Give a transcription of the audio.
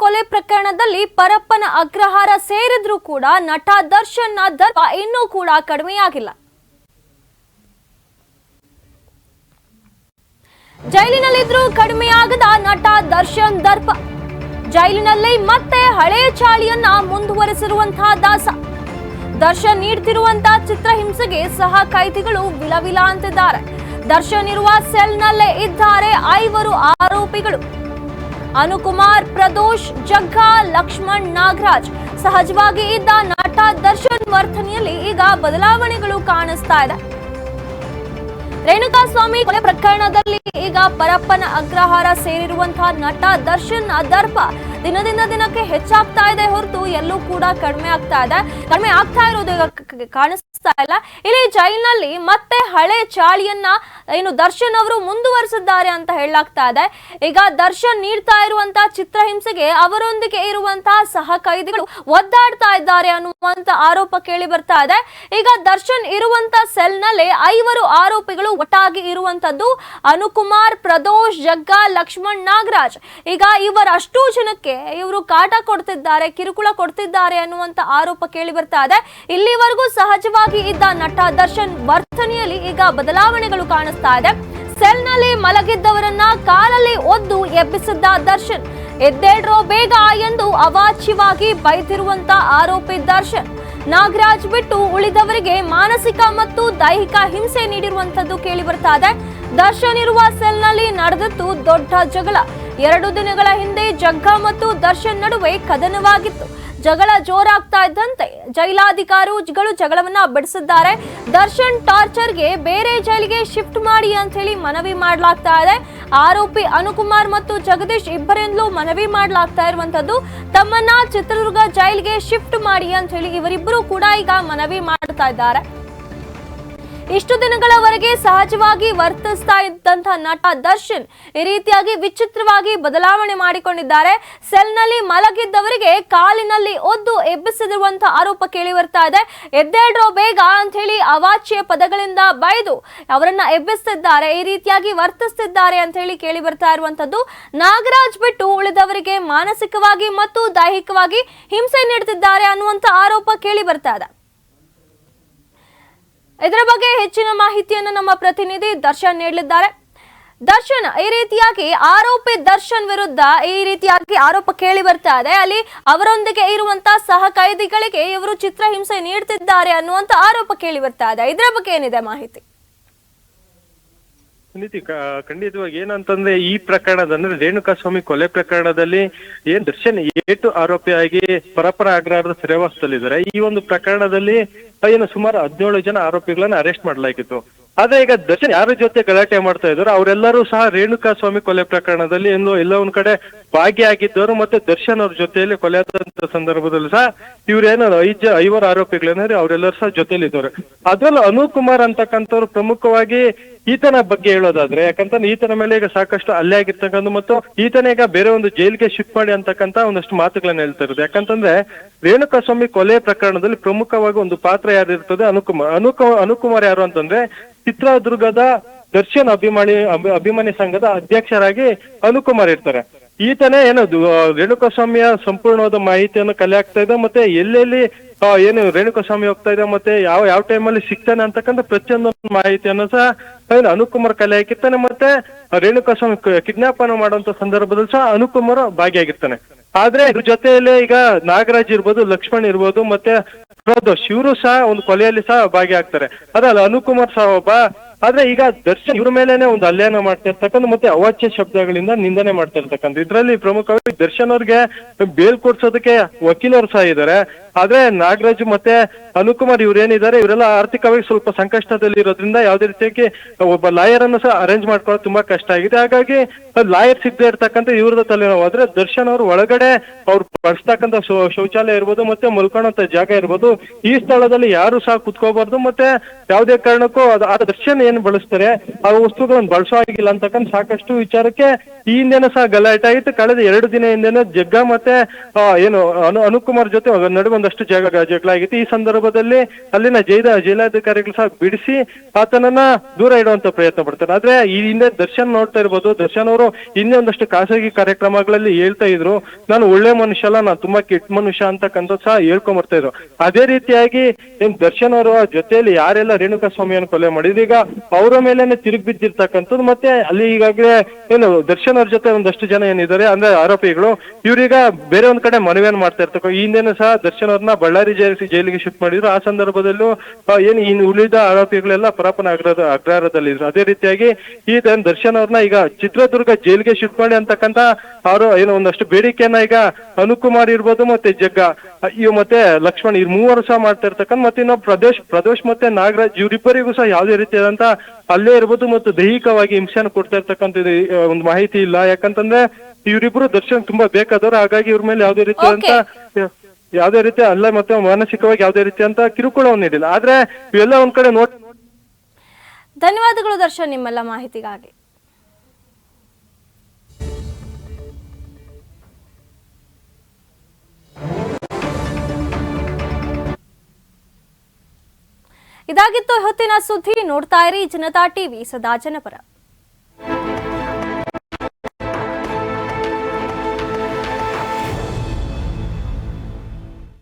ಕೊಲೆ ಪ್ರಕರಣದಲ್ಲಿ ಪರಪ್ಪನ ಅಗ್ರಹಾರ ಸೇರಿದ್ರೂ ಕೂಡ ನಟ ದರ್ಶನ್ನ ದರ್ಪ ಇನ್ನೂ ಕೂಡ ಕಡಿಮೆಯಾಗಿಲ್ಲ. ಜೈಲಿನಲ್ಲಿದ್ರೂ ಕಡಿಮೆಯಾಗದ ನಟ ದರ್ಶನ್ ದರ್ಪ. ಜೈಲಿನಲ್ಲಿ ಮತ್ತೆ ಹಳೆಯ ಚಾಳಿಯನ್ನ ಮುಂದುವರೆಸಿರುವಂತಹ ದಾಸ. ದರ್ಶನ್ ನೀಡ್ತಿರುವಂತಹ ಚಿತ್ರಹಿಂಸೆಗೆ ಸಹ ಕೈದಿಗಳು ವಿಲವಿಲ ಅಂತಿದ್ದಾರೆ. ದರ್ಶನ್ ಇರುವ ಸೆಲ್ನಲ್ಲೇ ಇದ್ದಾರೆ ಐವರು ಆರೋಪಿಗಳು. ಅನುಕುಮಾರ್, ಪ್ರದೋಷ್, ಜಗ್ಗಾ, ಲಕ್ಷ್ಮಣ್, ನಾಗರಾಜ್. ಸಹಜವಾಗಿ ಇದ್ದ ನಟ ದರ್ಶನ್ ವರ್ತನೆಯಲ್ಲಿ ಈಗ ಬದಲಾವಣೆಗಳು ಕಾಣಿಸ್ತಾ ಇದೆ. ರೇಣುಕಾಸ್ವಾಮಿ ಕೊಲೆ ಪ್ರಕರಣದಲ್ಲಿ ಈಗ ಪರಪ್ಪನ ಅಗ್ರಹಾರ ಸೇರಿರುವಂತಹ ನಟ ದರ್ಶನ್ ದರ್ಪ ದಿನದಿಂದ ದಿನಕ್ಕೆ ಹೆಚ್ಚಾಗ್ತಾ ಇದೆ ಹೊರತು ಎಲ್ಲೂ ಕೂಡ ಕಡಿಮೆ ಆಗ್ತಾ ಇದೆ. ಕಡಿಮೆ ಆಗ್ತಾ ಇರೋದು ಕಾಣಿಸ್ತಾ ಇಲ್ಲ. ಇಲ್ಲಿ ಜೈಲ್ನಲ್ಲಿ ಮತ್ತೆ ಹಳೆ ಚಾಳಿಯನ್ನ ಏನು ದರ್ಶನ್ ಅವರು ಮುಂದುವರಿಸಿದ್ದಾರೆ ಅಂತ ಹೇಳಲಾಗ್ತಾ ಇದೆ. ಈಗ ದರ್ಶನ್ ನೀಡ್ತಾ ಇರುವಂತಹ ಚಿತ್ರಹಿಂಸೆಗೆ ಅವರೊಂದಿಗೆ ಇರುವಂತ ಸಹ ಕೈದಿಗಳು ಒದ್ದಾಡ್ತಾ ಇದ್ದಾರೆ ಅನ್ನುವಂತ ಆರೋಪ ಕೇಳಿ ಬರ್ತಾ ಇದೆ. ಈಗ ದರ್ಶನ್ ಇರುವಂತ ಸೆಲ್ನಲ್ಲಿ ಐವರು ಆರೋಪಿಗಳು ಒಟ್ಟಾಗಿ ಇರುವಂತದ್ದು ಅನುಕುಮಾರ್, ಪ್ರದೋಷ್, ಜಗ್ಗಾ, ಲಕ್ಷ್ಮಣ್ ನಾಗರಾಜ್. ಈಗ ಇವರಷ್ಟು ಜನಕ್ಕೆ ಇವರು ಕಾಟ ಕೊಡ್ತಿದ್ದಾರೆ, ಕಿರುಕುಳ ಕೊಡ್ತಿದ್ದಾರೆ ಅನ್ನುವಂತ ಆರೋಪ ಕೇಳಿ ಬರ್ತಾ ಇದೆ. ಇಲ್ಲಿವರೆಗೂ ಸಹಜವಾಗಿ ಇದ್ದ ನಟ ದರ್ಶನ್ ವರ್ತನೆಯಲ್ಲಿ ಈಗ ಬದಲಾವಣೆಗಳು ಕಾಣಿಸ್ತಾ ಇದೆ. ಸೆಲ್ನಲ್ಲಿ ಮಲಗಿದ್ದವರನ್ನ ಕಾಲಲ್ಲಿ ಒದ್ದು ಎಬ್ಬಿಸಿದ್ದ ದರ್ಶನ್, ಎದ್ದೇಳ್ರೋ ಬೇಗ ಎಂದು ಅವಾಚ್ಯವಾಗಿ ಬೈದಿರುವಂತ ಆರೋಪಿ ದರ್ಶನ್. ನಾಗರಾಜ್ ಬಿಟ್ಟು ಉಳಿದವರಿಗೆ ಮಾನಸಿಕ ಮತ್ತು ದೈಹಿಕ ಹಿಂಸೆ ನೀಡಿರುವಂತದ್ದು ಕೇಳಿ ಬರ್ತಾ ಇದೆ. ದರ್ಶನ್ ಇರುವ ಸೆಲ್ನಲ್ಲಿ ನಡೆದದ್ದು ದೊಡ್ಡ ಜಗಳ. ಎರಡು ದಿನಗಳ ಹಿಂದೆ ಜಗ್ಗ ಮತ್ತು ದರ್ಶನ್ ನಡುವೆ ಕದನವಾಗಿತ್ತು. ಜಗಳ ಜೋರಾಗ್ತಾ ಇದ್ದಂತೆ ಜೈಲಾಧಿಕಾರಿಗಳು ಜಗಳವನ್ನ ಬಿಡಿಸಿದ್ದಾರೆ. ದರ್ಶನ್ ಟಾರ್ಚರ್ಗೆ ಬೇರೆ ಜೈಲಿಗೆ ಶಿಫ್ಟ್ ಮಾಡಿ ಅಂತ ಹೇಳಿ ಮನವಿ ಮಾಡಲಾಗ್ತಾ ಇದೆ. ಆರೋಪಿ ಅನುಕುಮಾರ್ ಮತ್ತು ಜಗದೀಶ್ ಇಬ್ಬರಿಂದಲೂ ಮನವಿ ಮಾಡಲಾಗ್ತಾ ಇರುವಂತದ್ದು ತಮ್ಮನ್ನ ಚಿತ್ರದುರ್ಗ ಜೈಲಿಗೆ ಶಿಫ್ಟ್ ಮಾಡಿ ಅಂತ ಹೇಳಿ ಇವರಿಬ್ಬರು ಕೂಡ ಈಗ ಮನವಿ ಮಾಡ್ತಾ ಇದ್ದಾರೆ. ಇಷ್ಟು ದಿನಗಳವರೆಗೆ ಸಹಜವಾಗಿ ವರ್ತಿಸ್ತಾ ಇದ್ದಂತಹ ನಟ ದರ್ಶನ್ ಈ ರೀತಿಯಾಗಿ ವಿಚಿತ್ರವಾಗಿ ಬದಲಾವಣೆ ಮಾಡಿಕೊಂಡಿದ್ದಾರೆ. ಸೆಲ್ನಲ್ಲಿ ಮಲಗಿದ್ದವರಿಗೆ ಕಾಲಿನಲ್ಲಿ ಒದ್ದು ಎಬ್ಬಿಸಿರುವಂತಹ ಆರೋಪ ಕೇಳಿ ಬರ್ತಾ ಇದೆ. ಎದ್ದೇಳ್ರೋ ಬೇಗ ಅಂತ ಹೇಳಿ ಅವಾಚ್ಯ ಪದಗಳಿಂದ ಬೈದು ಅವರನ್ನ ಎಬ್ಬಿಸ್ತಿದ್ದಾರೆ, ಈ ರೀತಿಯಾಗಿ ವರ್ತಿಸ್ತಿದ್ದಾರೆ ಅಂತ ಹೇಳಿ ಕೇಳಿ ಬರ್ತಾ ಇರುವಂತದ್ದು. ನಾಗರಾಜ್ ಬಿಟ್ಟು ಉಳಿದವರಿಗೆ ಮಾನಸಿಕವಾಗಿ ಮತ್ತು ದೈಹಿಕವಾಗಿ ಹಿಂಸೆ ನೀಡುತ್ತಿದ್ದಾರೆ ಅನ್ನುವಂತ ಆರೋಪ ಕೇಳಿ ಬರ್ತಾ ಇದೆ. ಇದರ ಬಗ್ಗೆ ಹೆಚ್ಚಿನ ಮಾಹಿತಿಯನ್ನು ನಮ್ಮ ಪ್ರತಿನಿಧಿ ದರ್ಶನ್ ನೀಡಲಿದ್ದಾರೆ. ದರ್ಶನ್, ಈ ರೀತಿಯಾಗಿ ಆರೋಪಿ ದರ್ಶನ್ ವಿರುದ್ಧ ಈ ರೀತಿಯಾಗಿ ಆರೋಪ ಕೇಳಿ ಬರ್ತಾ ಇದೆ. ಅಲ್ಲಿ ಅವರೊಂದಿಗೆ ಇರುವಂತಹ ಸಹ ಖೈದಿಗಳಿಗೆ ಇವರು ಚಿತ್ರಹಿಂಸೆ ನೀಡುತ್ತಿದ್ದಾರೆ ಅನ್ನುವಂತ ಆರೋಪ ಕೇಳಿ ಬರ್ತಾ ಇದೆ. ಇದರ ಬಗ್ಗೆ ಏನಿದೆ ಮಾಹಿತಿ? ಸುನೀತಿ ಖಂಡಿತವಾಗಿ ಏನಂತಂದ್ರೆ ಈ ಪ್ರಕರಣದ, ಅಂದ್ರೆ ರೇಣುಕಾಸ್ವಾಮಿ ಕೊಲೆ ಪ್ರಕರಣದಲ್ಲಿ ಏನ್ ದರ್ಶನ್ ಏಟು ಆರೋಪಿಯಾಗಿ ಪರಪರ ಅಗ್ರಹಾರದ ಸೆರೆವಾಸದಲ್ಲಿದ್ದಾರೆ. ಈ ಒಂದು ಪ್ರಕರಣದಲ್ಲಿ ಏನು ಸುಮಾರು ಹದಿನೇಳು ಜನ ಆರೋಪಿಗಳನ್ನ ಅರೆಸ್ಟ್ ಮಾಡಲಾಗಿತ್ತು. ಆದ್ರೆ ಈಗ ದರ್ಶನ್ ಯಾರ ಜೊತೆ ಗಲಾಟೆ ಮಾಡ್ತಾ ಇದ್ರು ಅವರೆಲ್ಲರೂ ಸಹ ರೇಣುಕಾ ಸ್ವಾಮಿ ಕೊಲೆ ಪ್ರಕರಣದಲ್ಲಿ ಎಲ್ಲೋ ಎಲ್ಲ ಒಂದ್ ಕಡೆ ಭಾಗಿಯಾಗಿದ್ದವರು ಮತ್ತೆ ದರ್ಶನ್ ಅವ್ರ ಜೊತೆಯಲ್ಲಿ ಕೊಲೆ ಆದಂತ ಸಂದರ್ಭದಲ್ಲಿ ಸಹ ಇವ್ರೇನು ಐದ್ ಐವರು ಆರೋಪಿಗಳೇನಾದ್ರೆ ಅವರೆಲ್ಲರೂ ಸಹ ಜೊತೆಲಿದ್ದವ್ರು ಅದ್ರಲ್ಲೂ ಅನೂಪ್ ಕುಮಾರ್ ಅಂತಕ್ಕಂಥವ್ರು ಪ್ರಮುಖವಾಗಿ ಈತನ ಬಗ್ಗೆ ಹೇಳೋದಾದ್ರೆ, ಯಾಕಂತಂದ್ರೆ ಈತನ ಮೇಲೆ ಈಗ ಸಾಕಷ್ಟು ಅಲ್ಲೇ ಆಗಿರ್ತಕ್ಕಂಥ ಮತ್ತು ಈತನ ಈಗ ಬೇರೆ ಒಂದು ಜೈಲಿಗೆ ಶಿಫ್ಟ್ ಮಾಡಿ ಅಂತಕ್ಕಂತ ಒಂದಷ್ಟು ಮಾತುಗಳನ್ನ ಹೇಳ್ತಾ ಇರೋದು. ಯಾಕಂತಂದ್ರೆ ರೇಣುಕಾಸ್ವಾಮಿ ಕೊಲೆ ಪ್ರಕರಣದಲ್ಲಿ ಪ್ರಮುಖವಾಗಿ ಒಂದು ಪಾತ್ರ ಯಾರಿರ್ತದೆ? ಅನುಕುಮಾರ್ ಅನುಕು, ಅನುಕುಮಾರ್ ಯಾರು ಅಂತಂದ್ರೆ ಚಿತ್ರದುರ್ಗದ ದರ್ಶನ್ ಅಭಿಮಾನಿ, ಅಭಿ- ಅಭಿಮಾನಿ ಸಂಘದ ಅಧ್ಯಕ್ಷರಾಗಿ ಅನುಕುಮಾರ್ ಇರ್ತಾರೆ. ಈತನೇ ಏನದು ರೇಣುಕಾಸ್ವಾಮಿಯ ಸಂಪೂರ್ಣವಾದ ಮಾಹಿತಿಯನ್ನು ಕಲೆ ಆಗ್ತಾ ಇದೆ, ಮತ್ತೆ ಎಲ್ಲೆಲ್ಲಿ ಏನು ರೇಣುಕಾಸ್ವಾಮಿ ಹೋಗ್ತಾ ಇದೆ, ಮತ್ತೆ ಯಾವ ಯಾವ ಟೈಮಲ್ಲಿ ಸಿಗ್ತಾನೆ ಅಂತಕ್ಕಂಥ ಪ್ರತಿಯೊಂದು ಮಾಹಿತಿಯನ್ನು ಸಹ ಅನುಕುಮಾರ್ ಕಲೆ ಹಾಕಿರ್ತಾನೆ, ಮತ್ತೆ ರೇಣುಕಾಸ್ವಾಮಿ ಕಿಡ್ನಾಪ್ ಅನ್ನು ಮಾಡುವಂತ ಸಂದರ್ಭದಲ್ಲಿ ಸಹ ಅನುಕುಮಾರ್ ಭಾಗಿಯಾಗಿರ್ತಾನೆ. ಆದ್ರೆ ಇದ್ರ ಜೊತೆಯಲ್ಲೇ ಈಗ ನಾಗರಾಜ್ ಇರ್ಬೋದು, ಲಕ್ಷ್ಮಣ್ ಇರ್ಬೋದು, ಮತ್ತೆ ಪ್ರದೋಷ್, ಇವರು ಸಹ ಒಂದು ಕೊಲೆಯಲ್ಲಿ ಸಹ ಭಾಗಿಯಾಗ್ತಾರೆ. ಅದಲ್ಲ ಅನುಕುಮಾರ್ ಸಹ ಒಬ್ಬ. ಆದ್ರೆ ಈಗ ದರ್ಶನ್ ಇವ್ರ ಮೇಲೆನೆ ಒಂದು ಅಲ್ಲೇನ ಮಾಡ್ತಾ ಇರ್ತಕ್ಕಂಥ ಮತ್ತೆ ಅವಾಚ್ಯ ಶಬ್ದಗಳಿಂದ ನಿಂದನೆ ಮಾಡ್ತಾ ಇರ್ತಕ್ಕಂಥ. ಇದ್ರಲ್ಲಿ ಪ್ರಮುಖವಾಗಿ ದರ್ಶನ್ ಅವ್ರಿಗೆ ಬೇಲ್ ಕೊಡ್ಸೋದಕ್ಕೆ ವಕೀಲರು ಸಹ ಇದ್ದಾರೆ ಆದ್ರೆ ನಾಗರಾಜ್ ಮತ್ತೆ ಅನುಕುಮಾರ್ ಇವ್ರೇನಿದ್ದಾರೆ ಇವರೆಲ್ಲ ಆರ್ಥಿಕವಾಗಿ ಸ್ವಲ್ಪ ಸಂಕಷ್ಟದಲ್ಲಿ ಇರೋದ್ರಿಂದ ಯಾವುದೇ ರೀತಿಯಾಗಿ ಒಬ್ಬ ಲಾಯರ್ ಅನ್ನು ಸಹ ಅರೇಂಜ್ ಮಾಡ್ಕೊಳ್ಳೋದು ತುಂಬಾ ಕಷ್ಟ ಆಗಿದೆ. ಹಾಗಾಗಿ ಲಾಯರ್ ಸಿಗದೆ ಇರ್ತಕ್ಕಂಥ ಇವ್ರದ ತಲೆನೋವು ಆದ್ರೆ ದರ್ಶನ್ ಅವರು ಒಳಗಡೆ ಅವ್ರು ಬಳಸ್ತಕ್ಕಂಥ ಶೌಚಾಲಯ ಇರ್ಬೋದು ಮತ್ತೆ ಮಲ್ಕೊಳ್ಳೋಂತ ಜಾಗ ಇರ್ಬೋದು, ಈ ಸ್ಥಳದಲ್ಲಿ ಯಾರು ಸಹ ಕುತ್ಕೋಬಾರ್ದು. ಮತ್ತೆ ಯಾವುದೇ ಕಾರಣಕ್ಕೂ ಆ ದರ್ಶನ್ ಏನ್ ಬಳಸ್ತಾರೆ, ಆ ವಸ್ತುಗಳನ್ನು ಬಳಸೋ ಆಗಿಲ್ಲ ಅಂತಕ್ಕಂಥ ಸಾಕಷ್ಟು ವಿಚಾರಕ್ಕೆ ಈ ಹಿಂದೆನೂ ಸಹ ಗಲಾಟೆ ಆಗಿತ್ತು ಕಳೆದ ಎರಡು ದಿನ ಹಿಂದೆನೂ ಜಗ್ಗ ಮತ್ತೆ ಏನು, ಅನು ಅನುಕುಮಾರ್ ಜೊತೆ ನಡುವೆ ಒಂದಷ್ಟು ಜಗ ಜಗಳ ಈ ಸಂದರ್ಭದಲ್ಲಿ ಅಲ್ಲಿನ ಜೈದ ಜೈಲಾಧಿಕಾರಿಗಳು ಸಹ ಬಿಡಿಸಿ ಆತನನ್ನ ದೂರ ಇಡುವಂತ ಪ್ರಯತ್ನ ಪಡ್ತಾರೆ. ಆದ್ರೆ ಈ ಹಿಂದೆ ದರ್ಶನ್ ನೋಡ್ತಾ ಇರ್ಬೋದು. ದರ್ಶನ್ ಅವರು ಹಿಂದೆ ಒಂದಷ್ಟು ಖಾಸಗಿ ಕಾರ್ಯಕ್ರಮಗಳಲ್ಲಿ ಹೇಳ್ತಾ ಇದ್ರು. ನಾನು ಒಳ್ಳೆ ಮನುಷ್ಯ ಅಲ್ಲ, ನಾನು ತುಂಬಾ ಕೆಟ್ಟ ಮನುಷ್ಯ ಅಂತಕ್ಕಂಥದ್ದು ಸಹ ಹೇಳ್ಕೊಂಡ್ ಬರ್ತಾ ಇದ್ರು. ಅದೇ ರೀತಿಯಾಗಿ ಏನ್ ದರ್ಶನ್ ಅವರ ಜೊತೆಯಲ್ಲಿ ಯಾರೆಲ್ಲ ರೇಣುಕಾ ಸ್ವಾಮಿಯನ್ನು ಕೊಲೆ ಮಾಡಿದ್ರು. ಈಗ ಅವರ ಮೇಲೆನೆ ತಿರುಗಿ ಬಿದ್ದಿರ್ತಕ್ಕಂಥದ್ದು ಮತ್ತೆ ಅಲ್ಲಿ ಈಗಾಗಲೇ ಏನು ದರ್ಶನ್ ಅವ್ರ ಜೊತೆ ಒಂದಷ್ಟು ಜನ ಏನಿದ್ದಾರೆ, ಅಂದ್ರೆ ಆರೋಪಿಗಳು. ಇವ್ರೀಗ ಬೇರೆ ಒಂದ್ ಕಡೆ ಮನವಿಯನ್ನು ಮಾಡ್ತಾ ಇರ್ತಕ್ಕ ಈ ಹಿಂದೆನೂ ಸಹ ದರ್ಶನ್ ಅವ್ರನ್ನ ಬಳ್ಳಾರಿ ಜೈಲಿಗೆ ಜೈಲಿಗೆ ಶಿಫ್ಟ್ ಮಾಡಿದ್ರು. ಆ ಸಂದರ್ಭದಲ್ಲೂ ಏನು ಇನ್ನು ಉಳಿದ ಆರೋಪಿಗಳೆಲ್ಲ ಪರಾಪನ ಅಗ್ರದ ಅಗ್ರಹಾರದಲ್ಲಿದ್ರು. ಅದೇ ರೀತಿಯಾಗಿ ಈ ದರ್ಶನ್ ಅವ್ರನ್ನ ಈಗ ಚಿತ್ರದುರ್ಗ ಜೈಲಿಗೆ ಶಿಫ್ಟ್ ಮಾಡಿ ಅಂತಕ್ಕಂತ ಅವರು ಏನೋ ಒಂದಷ್ಟು ಬೇಡಿಕೆಯನ್ನ ಈಗ ಅನುಕುಮಾರ್ ಇರ್ಬೋದು, ಮತ್ತೆ ಜಗ್ಗ ಇವ್ ಮತ್ತೆ ಲಕ್ಷ್ಮಣ್, ಇವ್ರ ಮೂವರು ಸಹ ಮಾಡ್ತಾ ಇರ್ತಕ್ಕಂಥ, ಮತ್ತೆ ಇನ್ನೊಬ್ಬ ಪ್ರದೇಶ್ ಪ್ರದೋಷ್ ಮತ್ತೆ ನಾಗರಾಜ್ ಇವರಿಬ್ಬರಿಗೂ ಸಹ ಯಾವುದೇ ರೀತಿಯಾದಂತ ಅಲ್ಲೇ ಇರ್ಬೋದು, ಮತ್ತು ದೈಹಿಕವಾಗಿ ಹಿಂಸೆಯನ್ನು ಕೊಡ್ತಾ ಇರ್ತಕ್ಕಂಥ ಒಂದು ಮಾಹಿತಿ ಇಲ್ಲ. ಯಾಕಂತಂದ್ರೆ ಇವರಿಬ್ರು ದರ್ಶನ್ ತುಂಬಾ ಬೇಕಾದವ್ರು. ಹಾಗಾಗಿ ಇವ್ರ ಮೇಲೆ ಯಾವ್ದೇ ರೀತಿ ಅಂತ ಯಾವ್ದೇ ರೀತಿ ಅಲ್ಲ ಮತ್ತೆ ಮಾನಸಿಕವಾಗಿ ಯಾವ್ದೇ ರೀತಿ ಅಂತ ಕಿರುಕುಳವನ್ನು ನೀಡಿಲ್ಲ. ಆದ್ರೆ ಇವೆಲ್ಲ ಒಂದ್ ಕಡೆ ನೋಡ್ ಧನ್ಯವಾದಗಳು ದರ್ಶನ್ ನಿಮ್ಮೆಲ್ಲ ಮಾಹಿತಿಗಾಗಿ. ಇದಾಗಿತ್ತು ಹೊತ್ತಿನ ಸುದ್ದಿ. ನೋಡ್ತಾ ಇರಿ ಜನತಾ ಟಿವಿ. ಸದಾ ಜನಪರ.